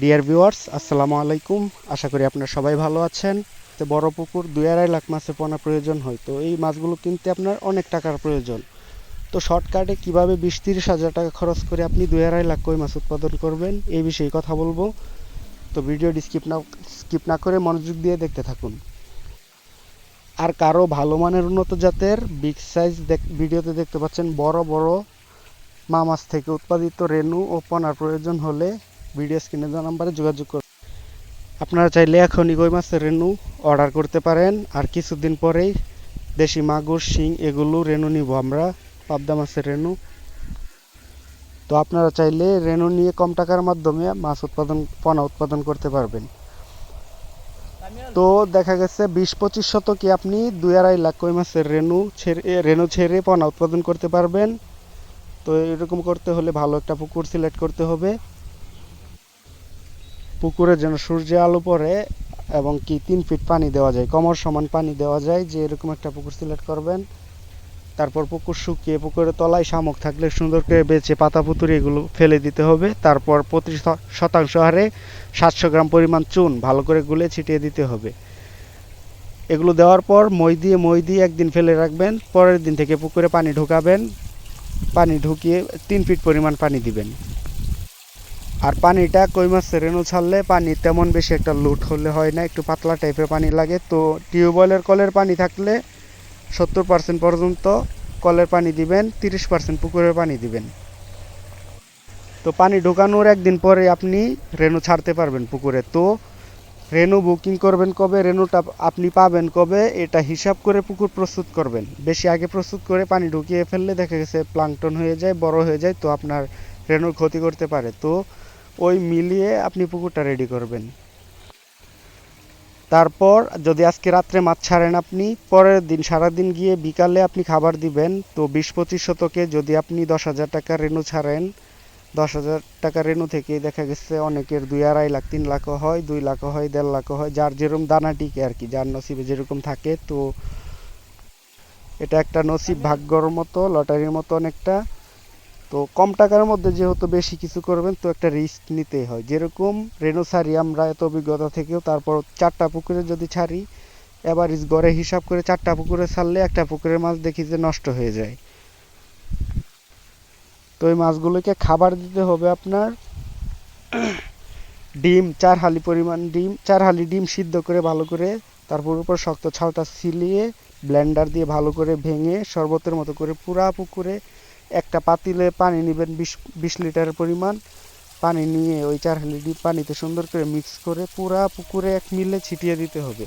Dear viewers আসসালামু আলাইকুম। আশা করি আপনারা সবাই ভালো আছেন। তো বড় পুকুর দুই আড়াই লাখ মাছের পোনা প্রয়োজন হয়। তো এই মাছগুলো কিনতে আপনার অনেক টাকার প্রয়োজন। তো শর্টকাটে কীভাবে বিশ তিরিশ হাজার টাকা খরচ করে আপনি দুই আড়াই লাখ কই মাছ উৎপাদন করবেন, এই বিষয়ে কথা বলব। তো ভিডিওটি স্কিপ না স্কিপ না করে মনোযোগ দিয়ে দেখতে থাকুন। আর কারও ভালো মানের উন্নত জাতের বিগ সাইজ ভিডিওতে দেখতে পাচ্ছেন বড় বড় মা মাছ থেকে উৎপাদিত রেনু ও পোনার প্রয়োজন হলে ভিডিও স্ক্রিনে দেওয়া নাম্বারে যোগাযোগ করুন। আপনারা চাইলে এখনই কই মাছের রেনু অর্ডার করতে পারেন। আর কিছুদিন পরেই দেশি মাগুর, শিং, এগুলো রেনু নিব আমরা, পাবদা মাছের রেনু। তো আপনারা চাইলে রেনু নিয়ে কম টাকার মাধ্যমে মাছ উৎপাদন, পোনা উৎপাদন করতে পারবেন। তো দেখা গেছে বিশ পঁচিশ শতকে আপনি দুই আড়াই লাখ কই মাছের রেনু ছেড়ে রেনু ছেড়ে পোনা উৎপাদন করতে পারবেন। তো এরকম করতে হলে ভালো একটা পুকুর সিলেক্ট করতে হবে। পুকুরে যেন সূর্যের আলো পড়ে এবং কি তিন ফিট পানি দেওয়া যায়, কমর সমান পানি দেওয়া যায়, যে এরকম একটা পুকুর সিলেক্ট করবেন। তারপর পুকুর শুকিয়ে পুকুরের তলায় শামুক থাকলে সুন্দর করে বেছে পাতা পুতুরি এগুলো ফেলে দিতে হবে। তারপর প্রতি শতাংশ হারে সাতশো গ্রাম পরিমাণ চুন ভালো করে গুলে ছিটিয়ে দিতে হবে। এগুলো দেওয়ার পর মই দিয়ে মই দিয়ে একদিন ফেলে রাখবেন, পরের দিন থেকে পুকুরে পানি ঢোকাবেন। পানি ঢুকিয়ে তিন ফিট পরিমাণ পানি দিবেন। আর পানিটা কই মাছের রেণু ছাড়লে পানি তেমন বেশি একটা লুট হলে হয় না, একটু পাতলা টাইপের পানি লাগে। তো টিউবওয়েলের কলের পানি থাকলে সত্তর পার্সেন্ট পর্যন্ত কলের পানি দিবেন, তিরিশ পার্সেন্ট পুকুরের পানি দিবেন। তো পানি ঢোকানোর একদিন পরে আপনি রেণু ছাড়তে পারবেন পুকুরে। তো রেণু বুকিং করবেন কবে, রেণুটা আপনি পাবেন কবে, এটা হিসাব করে পুকুর প্রস্তুত করবেন। বেশি আগে প্রস্তুত করে পানি ঢুকিয়ে ফেললে দেখা গেছে প্লাংটন হয়ে যায়, বড় হয়ে যায়, তো আপনার রেণুর ক্ষতি করতে পারে। তো ওই মিলিয়ে আপনি পুকুরটা রেডি করবেন। তারপর যদি আজকে রাত্রে মাছ ছাড়েন আপনি, পরের দিন সারাদিন গিয়ে বিকালে আপনি খাবার দিবেন, তো বিশ পঁচিশ শতকে যদি আপনি দশ হাজার টাকা রেণু ছাড়েন, দশ হাজার টাকা রেণু থেকে দেখা গেছে অনেকের দুই আড়াই লাখ, তিন লাখও হয়, দুই লাখও হয়, দেড় লাখও হয়, যার যেরকম দানা টিকে আর কি, যার নসিবে যেরকম থাকে, তো এটা একটা নসিব ভাগ্যর মতো, লটারির মতো অনেকটা। তো কম টাকার মধ্যে যেহেতু বেশি কিছু করবেন, তো একটা রিস্ক নিতেই হয়। যেরকম রেণু ছাড়ি আমরা এত অভিজ্ঞতা থেকেও তারপর চারটা পুকুরে যদি ছাড়ি এভারেজ গড়ে হিসাব করে চারটা পুকুরে ছাড়লে একটা পুকুরের মাছ দেখি যে নষ্ট হয়ে যায়। তো এই মাছগুলোকে খাবার দিতে হবে আপনার ডিম, চার হালি পরিমাণ ডিম, চার হালি ডিম সিদ্ধ করে ভালো করে তারপর উপর শক্ত ছালটা ছিলিয়ে ব্লেন্ডার দিয়ে ভালো করে ভেঙে শরবতের মতো করে পুরা পুকুরে একটা পাতিলে পানি নেবেন বিশ বিশ লিটারের পরিমাণ। পানি নিয়ে ওই চার হাঁড়ি পানিতে সুন্দর করে মিক্স করে পুরা পুকুরে এক মিলে ছিটিয়ে দিতে হবে।